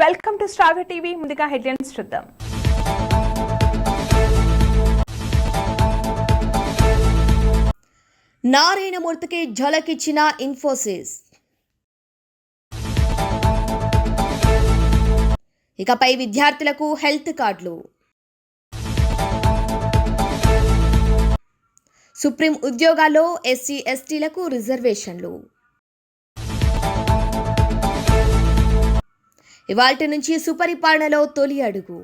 Welcome to star TV. ముందుగా headlines చూద్దాం. నారాయణమూర్తికి ఝలకిచ్చిన ఇన్ఫోసిస్. ఇకపై విద్యార్థులకు హెల్త్ కార్డులు. సుప్రీం ఉద్యోగాల్లో ఎస్సీ ఎస్టీలకు రిజర్వేషన్లు. ఇవాల్టి నుంచి సుపరిపాలనలో తొలి అడుగు.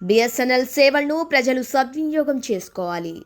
బిఎస్ఎన్ఎల్ సేవలను ప్రజలు సద్వినియోగం చేసుకోవాలి.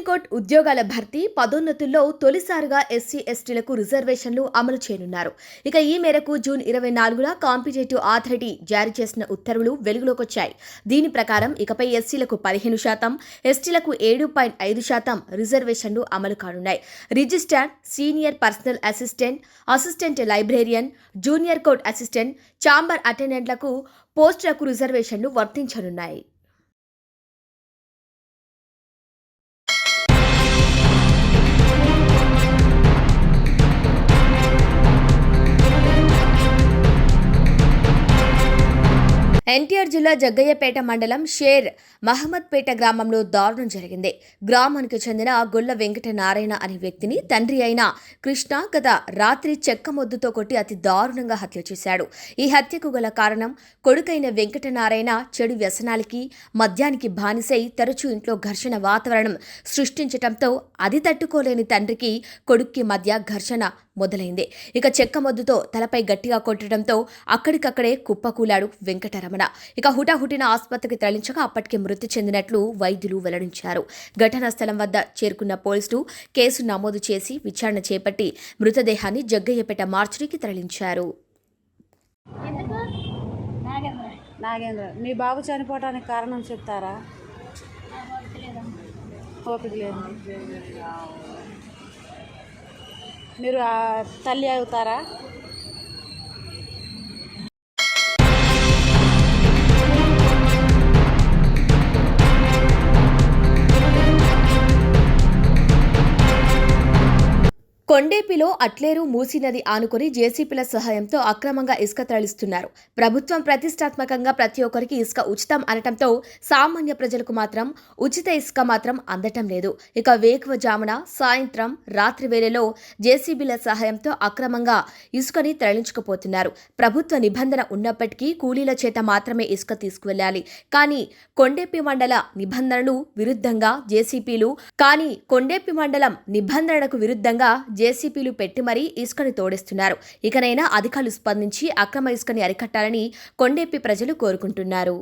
సుప్రీంకోర్టు ఉద్యోగాల భర్తీ పదోన్నతుల్లో తొలిసారిగా ఎస్సీ ఎస్టీలకు రిజర్వేషన్లు అమలు చేయనున్నారు. ఇక ఈ మేరకు జూన్ ఇరవై నాలుగున కాంపిటేటివ్ అథారిటీ జారీ చేసిన ఉత్తర్వులు వెలుగులోకొచ్చాయి. దీని ప్రకారం ఇకపై ఎస్సీలకు పదిహేను శాతం ఎస్టీలకు ఏడు పాయింట్ ఐదు శాతం రిజర్వేషన్లు అమలు కానున్నాయి. Registrar senior personal assistant assistant librarian junior court assistant chamber అటెండెంట్లకు పోస్టులకు రిజర్వేషన్లు వర్తించనున్నాయి. ఎన్టీఆర్ జిల్లా జగ్గయ్యపేట మండలం షేర్ మహమ్మద్పేట గ్రామంలో దారుణం జరిగింది. గ్రామానికి చెందిన గొల్ల వెంకట నారాయణ అనే వ్యక్తిని తండ్రి అయిన కృష్ణ గత రాత్రి చెక్క మొద్దుతో కొట్టి అతి దారుణంగా హత్య చేశాడు. ఈ హత్యకు గల కారణం కొడుకైన వెంకట నారాయణ చెడు వ్యసనాలకి మద్యానికి బానిసై తరచూ ఇంట్లో ఘర్షణ వాతావరణం సృష్టించటంతో అది తట్టుకోలేని తండ్రికి కొడుక్కి మధ్య ఘర్షణ మొదలైంది. ఇక చెక్క మొద్దుతో తలపై గట్టిగా కొట్టడంతో అక్కడికక్కడే కుప్పకూలాడు వెంకటరమణ. ఇక హుటాహుటిన ఆసుపత్రికి తరలించగా అప్పటికే మృతి చెందినట్లు వైద్యులు వెల్లడించారు. ఘటనా స్థలం వద్ద చేరుకున్న పోలీసులు కేసు నమోదు చేసి విచారణ చేపట్టి మృతదేహాన్ని జగ్గయ్యపేట మార్చురీకి తరలించారు. నాగేంద్ర మీ బాబు చనిపోవటానికి కారణం చెప్తారా? ఓపిక లేదు. మీరు తల్లి అవుతారా? కొండేపిలో అట్లేరు మూసినది ఆనుకొని జేసీపీల సహాయంతో అక్రమంగా ఇసుక తరలిస్తున్నారు. ప్రభుత్వం ప్రతిష్టాత్మకంగా ప్రతి ఒక్కరికి ఇసుక ఉచితం అనటంతో సామాన్య ప్రజలకు మాత్రం ఉచిత ఇసుక మాత్రం అందటం లేదు. ఇక వేకువ జామున సాయంత్రం రాత్రి వేళలో జేసీబీల సహాయంతో అక్రమంగా ఇసుకని తరలించుకుపోతున్నారు. ప్రభుత్వ నిబంధన ఉన్నప్పటికీ కూలీల చేత మాత్రమే ఇసుక తీసుకువెళ్ళాలి కానీ కొండేపి మండల నిబంధనలు విరుద్ధంగా జేసీపీలు కానీ కొండేపి మండలం నిబంధనలకు విరుద్ధంగా జేసీపీలు పెట్టి మరీ ఇసుకని తోడిస్తున్నారు. ఇకనైనా అధికారులు స్పందించి అక్రమ ఇసుకని అరికట్టాలని కొండెప్పి ప్రజలు కోరుకుంటున్నారు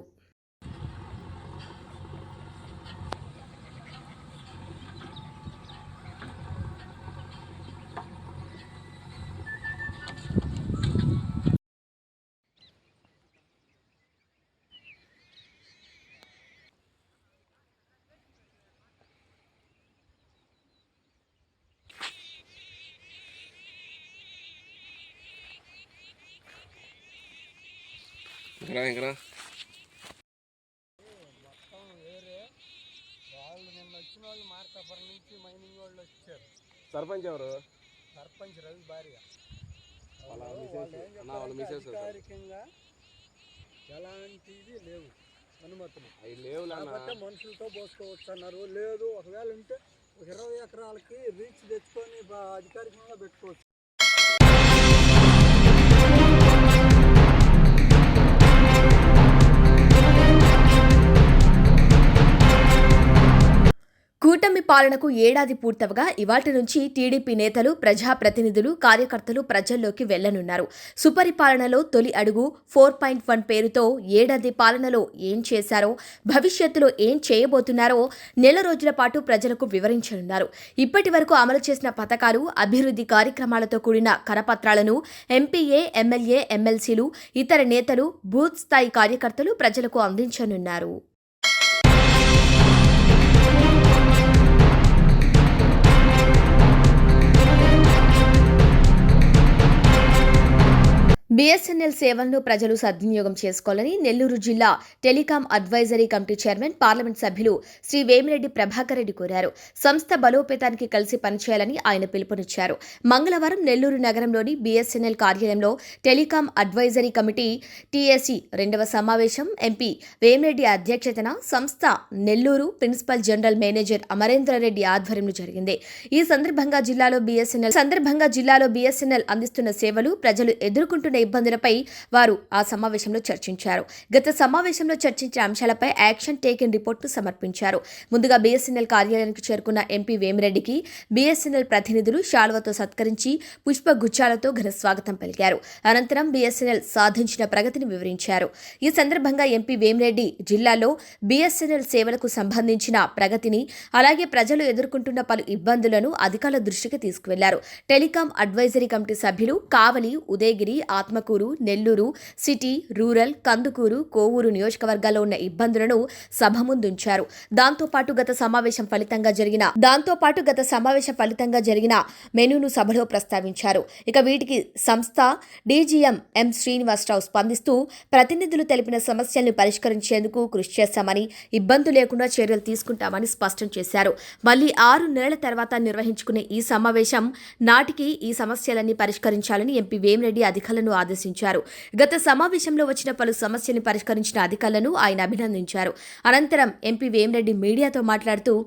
ఇక్కడ ఇక్కడ వాళ్ళు నిన్న వచ్చిన వాళ్ళు మార్కాపురం నుంచి మైనింగ్ వాళ్ళు వచ్చారు సర్పంచ్ ఎవరు? సర్పంచ్ రవి భార్య. ఎలాంటివి లేవు. అనుమతులు. అవి లేవు కాబట్టి మనుషులతో పోసుకోవచ్చు అన్నారు లేదు ఒకవేళ ఉంటే ఒక ఇరవై ఎకరాలకి రీచ్ తెచ్చుకొని అధికారికంగా పెట్టుకోవచ్చు. కూటమి పాలనకు ఏడాది పూర్తవగా ఇవాటి నుంచి టీడీపీ నేతలు ప్రజాప్రతినిధులు కార్యకర్తలు ప్రజల్లోకి వెళ్ళనున్నారు సుపరిపాలనలో తొలి అడుగు ఫోర్ పాయింట్ వన్ పేరుతో ఏడాది పాలనలో ఏం చేశారో భవిష్యత్తులో ఏం చేయబోతున్నారో నెల రోజుల పాటు ప్రజలకు వివరించనున్నారు. ఇప్పటి వరకు అమలు చేసిన పథకాలు అభివృద్ధి కార్యక్రమాలతో కూడిన కరపత్రాలను ఎంపీఏ ఎమ్మెల్యే ఎమ్మెల్సీలు ఇతర నేతలు బూత్ స్థాయి కార్యకర్తలు ప్రజలకు అందించనున్నారు. బీఎస్ఎన్ఎల్ సేవలను ప్రజలు సద్వినియోగం చేసుకోవాలని నెల్లూరు జిల్లా telecom advisory committee chairman parliament సభ్యులు శ్రీ వేమిరెడ్డి ప్రభాకర్ రెడ్డి కోరారు. సంస్థ బలోపేతానికి కలిసి పనిచేయాలని ఆయన పిలుపునిచ్చారు. మంగళవారం నెల్లూరు నగరంలోని బీఎస్ఎన్ఎల్ కార్యాలయంలో టెలికాం అడ్వైజరీ కమిటీ టీఎస్సీ రెండవ సమావేశం. ఎంపీ వేమిరెడ్డి అధ్యక్షతన సంస్థ Nellore principal general manager Amarendra Reddy ఆధ్వర్యంలో జరిగింది. ఈ సందర్భంగా జిల్లాలో బీఎస్ఎన్ఎల్ సందర్భంగా జిల్లాలో బీఎస్ఎన్ఎల్ అందిస్తున్న సేవలు ప్రజలు ఎదుర్కొంటున్న ఇబ్బందులపై వారు ఆ సమావేశంలో చర్చించారు. గత సమావేశంలో చర్చించిన అంశాలపై యాక్షన్ టేకెన్ రిపోర్టును సమర్పించారు. ముందుగా బీఎస్ఎన్ఎల్ కార్యాలయానికి చేరుకున్న ఎంపీ వేమిరెడ్డికి బీఎస్ఎన్ఎల్ ప్రతినిధులు శాల్వతో సత్కరించి పుష్ప గుచ్చాలతో ఘన స్వాగతం పలికారు. అనంతరం బీఎస్ఎన్ఎల్ సాధించిన ప్రగతిని వివరించారు. ఈ సందర్భంగా ఎంపీ వేమిరెడ్డి జిల్లాలో బీఎస్ఎన్ఎల్ సేవలకు సంబంధించిన ప్రగతిని అలాగే ప్రజలు ఎదుర్కొంటున్న పలు ఇబ్బందులను అధికారుల దృష్టికి తీసుకువెళ్ళారు. టెలికాం అడ్వైజరీ కమిటీ సభ్యులు కావలి ఉదయగిరి ఆత్మ ఆత్మకూరు నెల్లూరు సిటీ రూరల్ కందుకూరు కోవూరు నియోజకవర్గాల్లో ఉన్న ఇబ్బందులను సభ ముందుంచారు. దాంతోపాటు గత సమావేశం ఫలితంగా జరిగిన దాంతోపాటు గత సమావేశం ఫలితంగా జరిగిన మెనూను సభలో ప్రస్తావించారు. ఇక వీటికి సంస్థ డీజీఎం ఎం శ్రీనివాసరావు స్పందిస్తూ ప్రతినిధులు తెలిపిన సమస్యలను పరిష్కరించేందుకు కృషి చేస్తామని ఇబ్బంది లేకుండా చర్యలు తీసుకుంటామని స్పష్టం చేశారు. మళ్ళీ ఆరు నెలల తర్వాత నిర్వహించుకునే ఈ సమావేశం నాటికి ఈ సమస్యలన్నీ పరిష్కరించాలని ఎంపీ వేమిరెడ్డి అధికారులను ఆదేశించారు. గత సమావేశంలో వచ్చిన పలు సమస్యలను పరిష్కరించిన అధికారులను ఆయన అభినందించారు. అనంతరం ఎంపీ వేమిరెడ్డి మీడియాతో మాట్లాడుతూ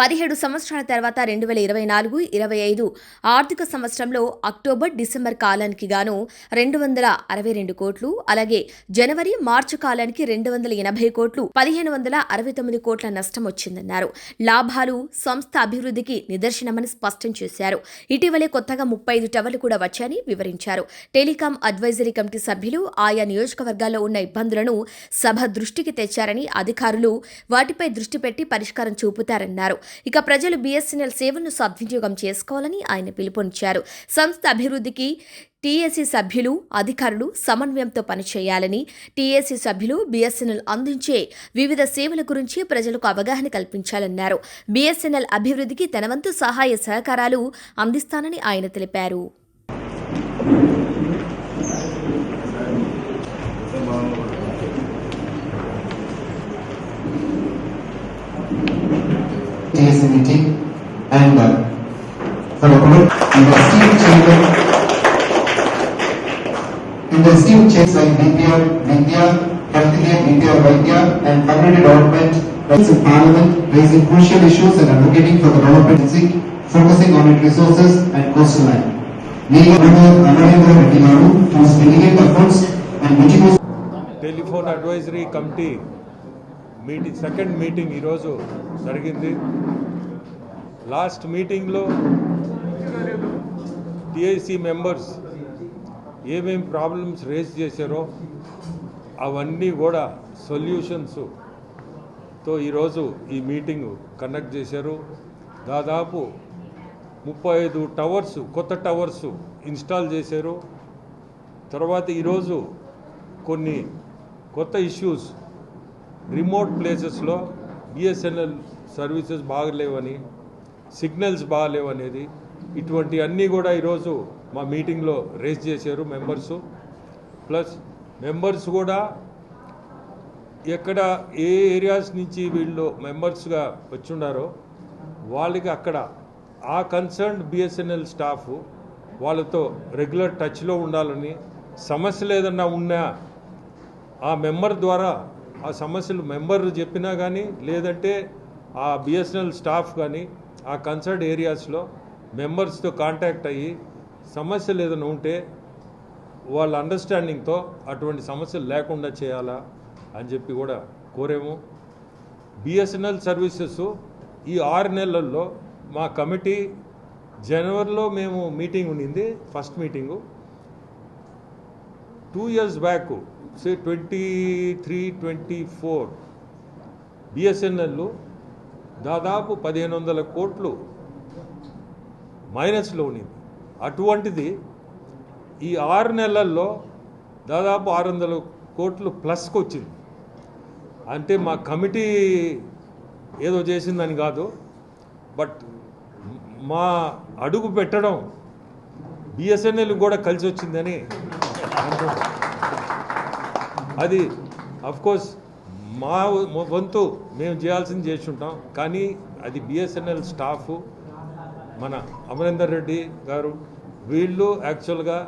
పదిహేడు సంవత్సరాల తర్వాత రెండు వేల ఇరవై నాలుగు ఇరవై ఐదు ఆర్థిక సంవత్సరంలో అక్టోబర్ డిసెంబర్ కాలానికి గాను రెండు వందల అరవై రెండు కోట్లు అలాగే జనవరి మార్చి కాలానికి రెండు వందల ఎనభై కోట్లు పదిహేను వందల అరవై తొమ్మిది కోట్ల నష్టం వచ్చిందన్నారు. లాభాలు సంస్థ అభివృద్ధికి నిదర్శనమని స్పష్టం చేశారు. ఇటీవలే కొత్తగా ముప్పై ఐదు టవర్లు కూడా వచ్చాయని వివరించారు. టెలికాం అడ్వైజరీ కమిటీ సభ్యులు ఆయా నియోజకవర్గాల్లో ఉన్న ఇబ్బందులను సభ దృష్టికి తెచ్చారని అధికారులు వాటిపై దృష్టి పెట్టి పరిష్కారం చూపుతారన్నారు. ఇక ప్రజలు బీఎస్ఎన్ఎల్ సేవలను సద్వినియోగం చేసుకోవాలని ఆయన పిలుపునిచ్చారు. సంస్థ అభివృద్ధికి టీఏసీ సభ్యులు అధికారులు సమన్వయంతో పనిచేయాలని టీఏసీ సభ్యులు బీఎస్ఎన్ఎల్ అందించే వివిధ సేవల గురించి ప్రజలకు అవగాహన కల్పించాలన్నారు. బీఎస్ఎన్ఎల్ అభివృద్ధికి తనవంతు సహాయ సహకారాలు అందిస్తానని ఆయన తెలిపారు. And uh, moment, in the esteemed chamber, in the esteemed chairs like Vidya, Vaidya and other development, in parliament raising crucial issues and advocating for the development focusing on its resources and coastline. Neil Anarendra Reddy meeting second meeting ఈరోజు జరిగింది. Last మీటింగ్లో TIC members ఏమేమి problems raise చేశారో అవన్నీ కూడా సొల్యూషన్స్తో ఈరోజు ఈ meeting conduct చేశారు. దాదాపు ముప్పై ఐదు టవర్స్ కొత్త టవర్స్ ఇన్స్టాల్ చేశారు. తర్వాత ఈరోజు కొన్ని కొత్త ఇష్యూస్ రిమోట్ ప్లేసెస్లో బిఎస్ఎన్ఎల్ సర్వీసెస్ బాగలేవని సిగ్నల్స్ బాగలేవనేది ఇటువంటి అన్నీ కూడా ఈరోజు మా మీటింగ్లో రేస్ చేశారు మెంబర్సు. ప్లస్ మెంబర్స్ కూడా ఎక్కడ ఏ ఏరియాస్ నుంచి వీళ్ళు మెంబర్స్గా వచ్చున్నారో వాళ్ళకి అక్కడ ఆ కన్సర్న్ బిఎస్ఎన్ఎల్ స్టాఫ్ వాళ్ళతో రెగ్యులర్ టచ్లో ఉండాలని సమస్యలు ఏదన్నా ఉన్నా ఆ మెంబర్ ద్వారా ఆ సమస్యలు మెంబర్ చెప్పినా కానీ లేదంటే ఆ బిఎస్ఎన్ఎల్ స్టాఫ్ కానీ ఆ కన్సర్న్ ఏరియాస్లో మెంబర్స్తో కాంటాక్ట్ అయ్యి సమస్యలు ఏదైనా ఉంటే వాళ్ళ అండర్స్టాండింగ్తో అటువంటి సమస్యలు లేకుండా చేయాలా అని చెప్పి కూడా కోరేము. బిఎస్ఎన్ఎల్ సర్వీసెస్ ఈ ఆరు నెలల్లో మా కమిటీ జనవరిలో మేము మీటింగ్ ఉండింది first meeting. Two years back say twenty three twenty four BSNL దాదాపు పదిహేను వందల కోట్లు మైనస్లో ఉన్నింది. అటువంటిది ఈ ఆరు నెలల్లో దాదాపు ఆరు వందల కోట్లు ప్లస్కి వచ్చింది. అంటే మా కమిటీ ఏదో చేసిందని కాదు బట్ మా అడుగు పెట్టడం బిఎస్ఎన్ఎల్ కూడా కలిసి వచ్చిందని అది అఫ్కోర్స్ మా వంతు మేము చేయాల్సింది చేసి ఉంటాం. కానీ అది బిఎస్ఎన్ఎల్ స్టాఫ్ మన అమరేందర్ రెడ్డి గారు వీళ్ళు యాక్చువల్గా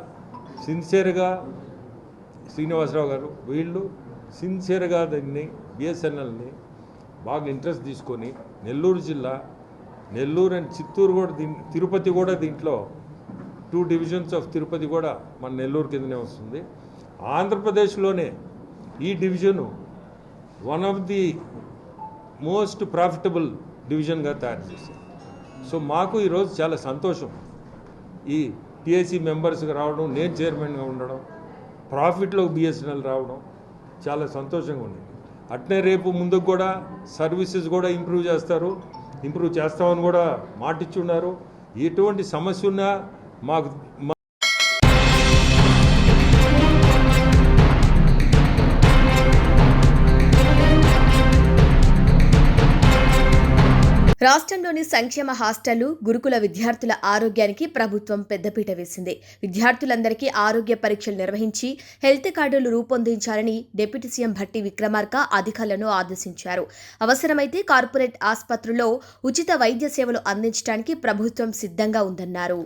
సిన్సియర్గా శ్రీనివాసరావు గారు వీళ్ళు సిన్సియర్గా దీన్ని బిఎస్ఎన్ఎల్ని బాగా ఇంట్రెస్ట్ తీసుకొని నెల్లూరు జిల్లా నెల్లూరు అండ్ చిత్తూరు కూడా దీని తిరుపతి కూడా దీంట్లో టూ డివిజన్స్ ఆఫ్ తిరుపతి కూడా మన నెల్లూరు కిందనే వస్తుంది. ఆంధ్రప్రదేశ్లోనే ఈ division one of the most profitable డివిజన్గా తయారు చేశారు. సో మాకు ఈరోజు చాలా సంతోషం. ఈ టిఎస్సి మెంబర్స్గా రావడం నేను చైర్మన్గా ఉండడం ప్రాఫిట్లో బిఎస్ఎన్ఎల్ రావడం చాలా సంతోషంగా ఉంది. అట్నే రేపు ముందుకు కూడా సర్వీసెస్ కూడా ఇంప్రూవ్ చేస్తారు. ఇంప్రూవ్ చేస్తామని కూడా మాటిచ్చి ఉన్నారు. ఎటువంటి సమస్య ఉన్నా మాకు మా- రాష్ట్రంలోని సంక్షేమ హాస్టళ్ళు గురుకుల విద్యార్థుల ఆరోగ్యానికి ప్రభుత్వం పెద్దపీట వేసింది. విద్యార్థులందరికీ ఆరోగ్య పరీక్షలు నిర్వహించి హెల్త్ కార్డులు రూపొందించాలని డిప్యూటీ సీఎం భట్టి విక్రమార్క అధికారులను ఆదేశించారు. అవసరమైతే కార్పొరేట్ ఆసుపత్రుల్లో ఉచిత వైద్య సేవలు అందించడానికి ప్రభుత్వం సిద్ధంగా ఉందన్నారు.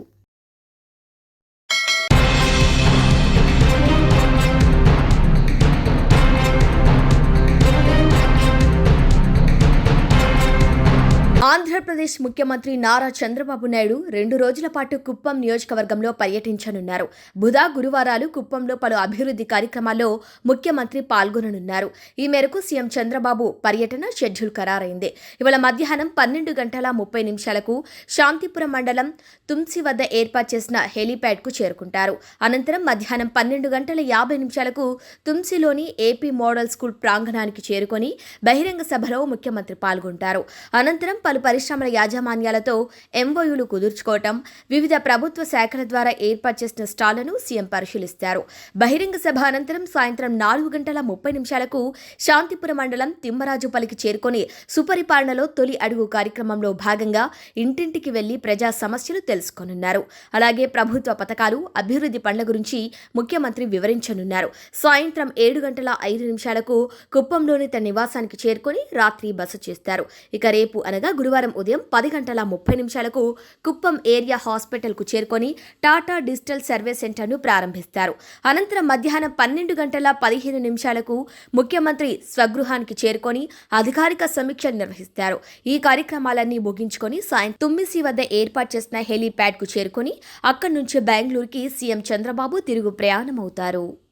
ఆంధ్రప్రదేశ్ ముఖ్యమంత్రి నారా చంద్రబాబు నాయుడు రెండు రోజుల పాటు కుప్పం నియోజకవర్గంలో పర్యటించనున్నారు. బుధ గురువారాలు కుప్పంలో పలు అభివృద్ధి కార్యక్రమాల్లో ముఖ్యమంత్రి పాల్గొననున్నారు. ఈ మేరకు సీఎం చంద్రబాబు పర్యటన షెడ్యూల్ ఖరారైంది. ఇవాళ మధ్యాహ్నం పన్నెండు గంటల ముప్పై నిమిషాలకు శాంతిపురం మండలం తుంసి వద్ద ఏర్పాటు చేసిన హెలీప్యాడ్కు చేరుకుంటారు. అనంతరం మధ్యాహ్నం పన్నెండు గంటల యాభై నిమిషాలకు తుంసిలోని ఏపీ మోడల్ స్కూల్ ప్రాంగణానికి చేరుకొని బహిరంగ సభలో ముఖ్యమంత్రి పాల్గొంటారు. అనంతరం పలు పరిశ్రమ పరిశ్రమల యాజమాన్యాలతో ఎంఓయూలు కుదుర్చుకోవటం వివిధ ప్రభుత్వ శాఖల ద్వారా ఏర్పాటు చేసిన స్టాళ్ళను సీఎం పరిశీలిస్తారు. బహిరంగ సభ అనంతరం సాయంత్రం నాలుగు గంటల ముప్పై నిమిషాలకు శాంతిపురం మండలం తిమ్మరాజుపల్లికి చేరుకొని సుపరిపాలనలో తొలి అడుగు కార్యక్రమంలో భాగంగా ఇంటింటికి వెళ్ళి ప్రజా సమస్యలు తెలుసుకోనున్నారు. అలాగే ప్రభుత్వ పథకాలు అభివృద్ధి పనుల గురించి ముఖ్యమంత్రి వివరించనున్నారు. సాయంత్రం ఏడు గంటల ఐదు నిమిషాలకు కుప్పంలోని తన నివాసానికి చేరుకొని రాత్రి బస చేస్తారు. ఇక రేపు అనగా గురువారం ఉదయం పది గంటల ముప్పై నిమిషాలకు కుప్పం ఏరియా హాస్పిటల్కు చేరుకొని టాటా డిజిటల్ సర్వే సెంటర్ను ప్రారంభిస్తారు. అనంతరం మధ్యాహ్నం పన్నెండు గంటల పదిహేను నిమిషాలకు ముఖ్యమంత్రి స్వగృహానికి చేరుకొని అధికారిక సమీక్ష నిర్వహిస్తారు. ఈ కార్యక్రమాలన్నీ ముగించుకొని సాయం తుమ్మిసి వద్ద ఏర్పాటు చేసిన హెలీప్యాడ్కు చేరుకొని అక్కడి నుంచి బెంగళూరుకి సీఎం చంద్రబాబు తిరుగు ప్రయాణమవుతారు.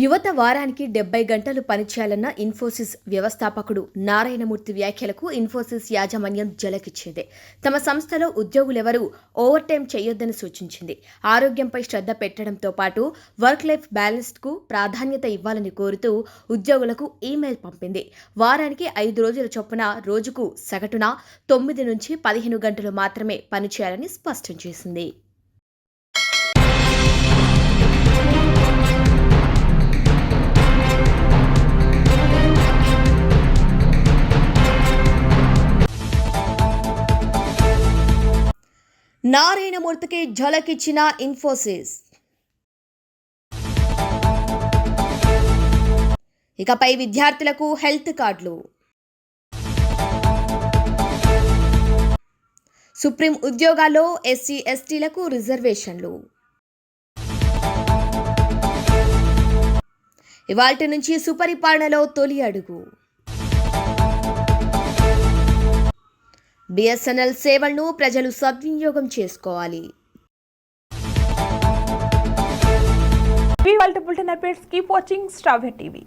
యువత వారానికి డెబ్బై గంటలు పనిచేయాలన్న ఇన్ఫోసిస్ వ్యవస్థాపకుడు నారాయణమూర్తి వ్యాఖ్యలకు ఇన్ఫోసిస్ యాజమాన్యం జలకిచ్చింది. తమ సంస్థలో ఉద్యోగులెవరూ ఓవర్ టైం చేయొద్దని సూచించింది. ఆరోగ్యంపై శ్రద్ధ పెట్టడంతో పాటు వర్క్ లైఫ్ బ్యాలెన్స్కు ప్రాధాన్యత ఇవ్వాలని కోరుతూ ఉద్యోగులకు ఈమెయిల్ పంపింది. వారానికి ఐదు రోజుల చొప్పున రోజుకు సగటున తొమ్మిది నుంచి పదిహేను గంటలు మాత్రమే పనిచేయాలని స్పష్టం చేసింది. నారాయణమూర్తికి ఝలకిచ్చిన ఇన్ఫోసిస్. ఇకపై విద్యార్థులకు హెల్త్ కార్డులు. సుప్రీం ఉద్యోగాల్లో ఎస్సీ ఎస్టీలకు రిజర్వేషన్లు. ఇవాల్టి నుంచి సుపరిపాలనలో తొలి అడుగు. బిఎస్ఎన్ఎల్ సేవలను ప్రజలు సద్వినియోగం చేసుకోవాలి. ఇవి వాళ్ళ bulletin updates. Keep watching star TV.